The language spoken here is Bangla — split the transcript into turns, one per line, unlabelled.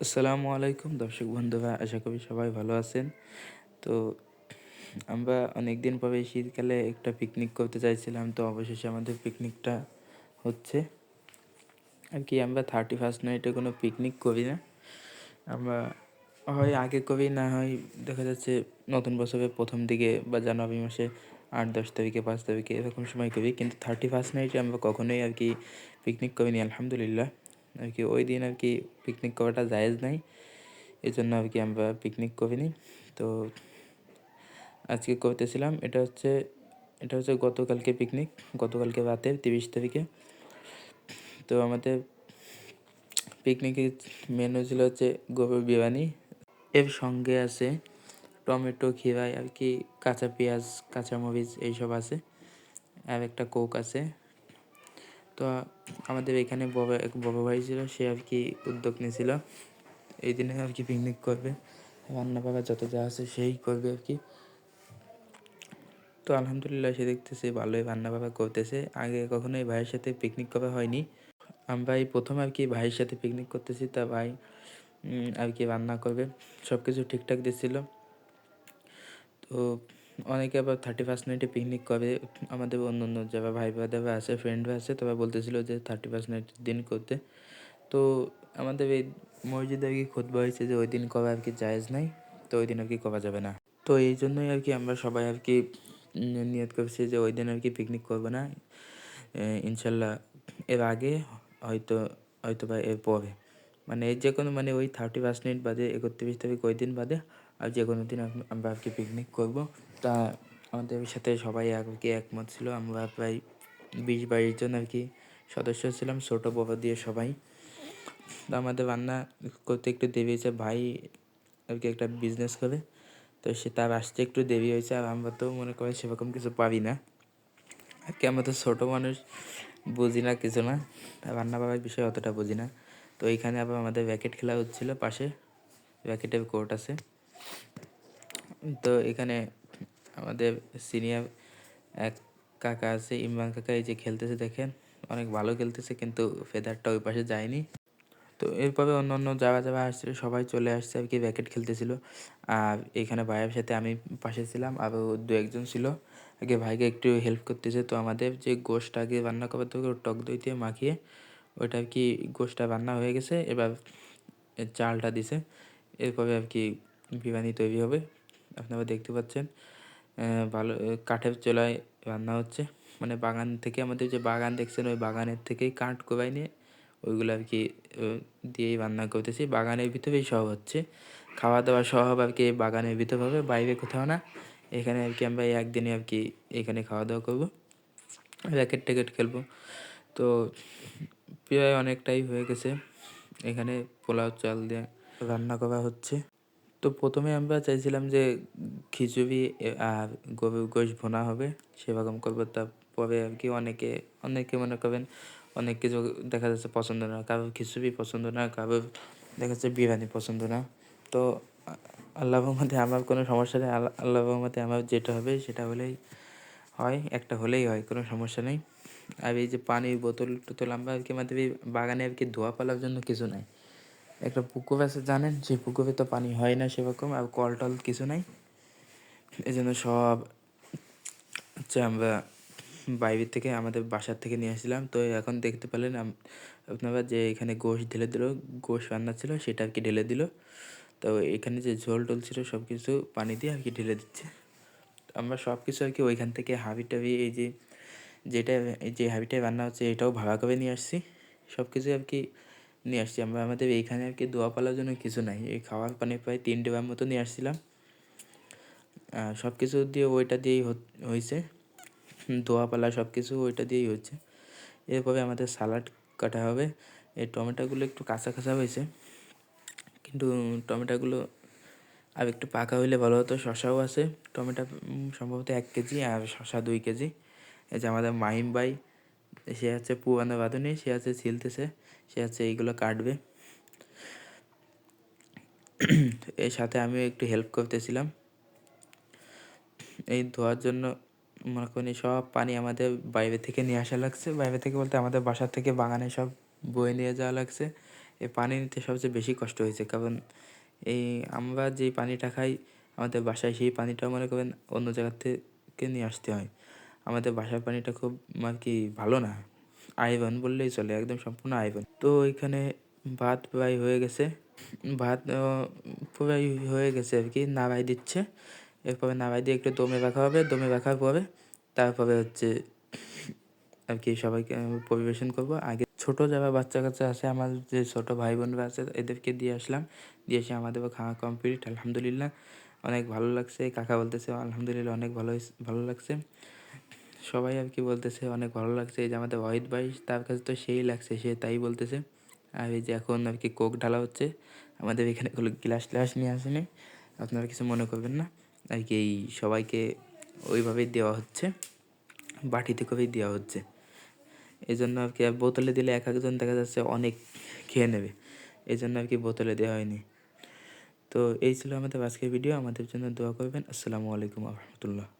আসসালামু আলাইকুম, দর্শক বন্ধুরা, আশা করি সবাই ভালো আছেন। তো আমরা অনেক দিন পরে শীতকালে একটা পিকনিক করতে চাইছিলাম, তো অবশেষে আমাদের পিকনিকটা হচ্ছে। আর কি, আমরা থার্টি ফার্স্ট নাইটে কোনো পিকনিক করি না। আমরা হয় আগে করি, না হয় দেখা যাচ্ছে নতুন বছরের প্রথম দিকে বা জানুয়ারি মাসে আট, দশ তারিখে, পাঁচ তারিখে এরকম সময় করি। কিন্তু থার্টি ফার্স্ট নাইটে আমরা কখনোই আর কি পিকনিক করিনি, আলহামদুলিল্লাহ। আর কি ওই দিন আর কি পিকনিক করাটা জায়েজ নাই। এই জন্য আর কি আমরা পিকনিক করিনি। তো আজকে করতেছিলাম, এটা হচ্ছে এটা হচ্ছে গতকালকে পিকনিক গতকালকে রাতে তিরিশ তারিখে। তো আমাদের পিকনিকের মেনু ছিল হচ্ছে গরুর বিরিয়ানি। এর সঙ্গে আছে টমেটো খিরাই আর কি কাঁচা পেঁয়াজ, কাঁচামরিচ, এইসব আছে। আর একটা কোক আছে। তো আমাদের এখানে বড় এক বড় ভাই ছিল, সে আর কি উদ্যোগ নিয়েছিল। এই দিনে আর কি পিকনিক করবে, রান্না বান্না যত যা আছে সেই করবে আর কি। তো আলহামদুলিল্লাহ সে দেখতেছে ভালোই রান্না বান্না করতেছে। আগে কখনো এই ভাইয়ের সাথে পিকনিক করা হয়নি। আমরা এই প্রথম আর কি ভাইয়ের সাথে পিকনিক করতেছি, তা ভাই আর কি রান্না করবে। সব কিছু ঠিকঠাক দিচ্ছিল তো অনেকে আবার থার্টি ফার্স্ট নাইটে পিকনিক করে, আমাদের অন্য অন্য যারা ভাই ব্রাদাররা আছে ফ্রেন্ডরা আছে, তারা বলতেছিল যে থার্টি ফার্স্ট নাইটের দিন করতে। তো আমাদের এই মসজিদে আর কি খুতবা হয়েছে যে ওই দিন করা আর কি জায়েজ নাই, তো ওই দিন আর কি করা যাবে না। তো এই জন্যই আর কি আমরা সবাই আর কি নিয়ত করছি যে ওই দিন আর কি পিকনিক করব না। ইনশাল্লাহ এর আগে, হয়তো হয়তো বা এর পরে। মানে এই যে কোনো মানে ওই থার্টি ফার্স্ট মিনিট বাদে একত্রিশ তারিখ ওই দিন বাদে আর যে কোনো দিন আমরা আর কি পিকনিক করব। তা আমাদের সাথে সবাই আর কি একমত ছিল। আমরা প্রায় বিশ বাইশ জন আর কি সদস্য ছিলাম, ছোটো বড় দিয়ে সবাই। তো আমাদের রান্না করতে একটু দেরি হয়েছে। ভাই আর কি একটা বিজনেস করে, তো সে তার আসতে একটু দেরি হয়েছে। আর আমরা তো মনে করি সেরকম কিছু পারি না। আর কি আমরা তো ছোটো মানুষ, বুঝি না কিছু না। রান্না বাবার বিষয়ে অতটা বুঝি না। তো এইখানে আবার আমাদের র্যাকেট খেলা হচ্ছিল পাশে। র্যাকেটের কোর্ট আছে। তো এখানে আমাদের সিনিয়র এক কাকা আছে, ইমরান কাকা, এই যে খেলতেছে দেখেন। অনেক ভালো খেলতেছে, কিন্তু ফেদারটা ওই পাশে যায়নি। তো এরপরে অন্য অন্য যারা যারা আসছিল, সবাই চলে আসছে আর কি র্যাকেট খেলতেছিল। আর এখানে ভাইয়ের সাথে আমি পাশে ছিলাম আরও দু একজন ছিল। আগে ভাইকে একটু হেল্প করতেছে, তো আমাদের যে গোষ্ঠটা আগে রান্না করার থেকে টক দই দিয়ে মাখিয়ে ওইটা আর কি গোষ্ঠটা রান্না হয়ে গেছে। এবার চালটা দিছে। এরপরে আর কি বিরিয়ানি তৈরি হবে। আপনারা দেখতে পাচ্ছেন ভালো কাঠের চোলায় রান্না হচ্ছে। মানে বাগান থেকে আমাদের যে বাগান দেখছেন, ওই বাগানের থেকেই কাঠ কোবাই নিয়ে ওইগুলো আর কি দিয়েই রান্না করতেছি। বাগানের ভিতরেই সব হচ্ছে। খাওয়া দাওয়া সব আর কি বাগানের ভিতর হবে, বাইরে কোথাও না। এখানে আর কি আমরা একদিনে আর কি এখানে খাওয়া দাওয়া করব, র্যাকেট ট্যাকেট খেলব। তো প্রায় অনেকটাই হয়ে গেছে। এখানে পোলাও চাল দিয়ে রান্না করা হচ্ছে। তো প্রথমে আমরা চাইছিলাম যে খিচুড়ি আর গরুর গোশ ভোনা হবে, সেরকম করব। তারপরে আর কি অনেকে অনেকে মনে করবেন অনেক কিছু দেখা যাচ্ছে পছন্দ না, কারোর খিচুড়ি পছন্দ না, কারোর দেখা যাচ্ছে বিরিয়ানি পছন্দ না। তো আল্লাহ মধ্যে আমার কোনো সমস্যা নেই আল্লাহ মধ্যে আমার যেটা হবে সেটা হলেই হয়, একটা হলেই হয়, কোনো সমস্যা নেই। আর এই যে পানির বোতল টোতল আমরা আর কি আমাদের বাগানে আর কি ধোয়া পালার জন্য কিছু নাই। একটা পুকুর আছে, জানেন? সেই পুকুরে তো পানি হয় না সেরকম, আর কল টল কিছু নাই। এই জন্য সব হচ্ছে আমরা বাইরের থেকে, আমাদের বাসার থেকে নিয়ে আসছিলাম। তো এখন দেখতে পেলেন আপনারা যে এখানে গোশ ঢেলে দিল, গোশ রান্না ছিল, সেটা আর কি ঢেলে দিল। তো এখানে যে ঝোল টোল ছিল সব কিছু পানি দিয়ে আর কি ঢেলে দিচ্ছে। আমরা সব কিছু আর কি ওইখান থেকে হাবি টাবি এই যে যেটা যে হাবিটায় রান্না হচ্ছে, এটাও ভাড়া করে নিয়ে আসছি। সব কিছু আর কি নিয়ে আসছি আমরা আমাদের এইখানে আর কি দোয়া পালার জন্য কিছু নাই। এই খাওয়ার পানি প্রায় তিন ডেবার মতো নিয়ে আসছিলাম। সব কিছু দিয়ে ওইটা দিয়েই হয়েছে দোয়াপালা সব কিছু ওইটা দিয়েই হচ্ছে। এরপরে আমাদের সালাড কাটা হবে। এই টমেটোগুলো একটু কাঁচা কাঁচা হয়েছে। কিন্তু টমেটোগুলো আর একটু পাকা হইলে ভালো হতো। শশাও আছে। টমেটো সম্ভবত এক কেজি আর শশা দুই কেজি। এই যে আমাদের মাহিম ভাই সে আছে পুয়ানো বাঁধুনি সে আছে ছিলতেছে সে আছে এইগুলো কাটবে। এর সাথে আমিও একটু হেল্প করতেছিলাম। এই ধোয়ার জন্য মনে করেন সব পানি আমাদের বাইরে থেকে নিয়ে আসা লাগছে। বাইরে থেকে বলতে আমাদের বাসা থেকে বাগানে সব বয়ে নিয়ে যাওয়া লাগছে। এই পানি নিতে সবচেয়ে বেশি কষ্ট হয়েছে, কারণ এই আমরা যেই পানিটা খাই, আমাদের বাসায় সেই পানিটাও মনে করেন অন্য জায়গার থেকে নিয়ে আসতে হয়। আমাদের বাসার পানিটা খুব আর কি ভালো না। আইবন বললেই চলে, একদম সম্পূর্ণ আইবন তো এখানে ভাত প্রায় হয়ে গেছে। ভাত প্রায় হয়ে গেছে আর কি, নাড়াই দিচ্ছে। এরপরে নাড়াই দিয়ে একটু দমে রাখা হবে, দমে রাখার পরে তারপরে হচ্ছে আর কি সবাইকে পরিবেশন করব। আগে ছোট যারা বাচ্চা কাচ্চা আছে, আমার যে ছোট ভাই বোনরা আছে, এদেরকে দিয়ে আসলাম। দিয়ে এসে আমাদেরও খাওয়া কমপ্লিট আলহামদুলিল্লাহ। অনেক ভালো লাগছে, কাকা বলতেছে, আলহামদুলিল্লাহ, অনেক ভালো ভালো লাগছে। সবাই আর কি বলতেছে, অনেক ভালো লাগছে। এই যে আমাদের ওয়াহিদ ভাই, তার কাছে তো সেই লাগছে, সে তাই বলতেছে। আর এই যে এখন আর কি কোক ঢালা হচ্ছে, আমাদের এখানে কোনো গ্লাস ট্লাস নিয়ে আসেনি। আপনারা কিছু মনে করবেন না। আর কি এই সবাইকে ওইভাবেই দেওয়া হচ্ছে, বাটিতে করেই দেওয়া হচ্ছে। এই জন্য আর কি আর বোতলে দিলে এক একজন দেখা যাচ্ছে অনেক খেয়ে নেবে। এই জন্য আর কি বোতলে দেওয়া হয়নি। তো এই ছিল আমাদের আজকের ভিডিও আমাদের জন্য দোয়া করবেন। আসসালামু আলাইকুম রহমতুল্লাহ।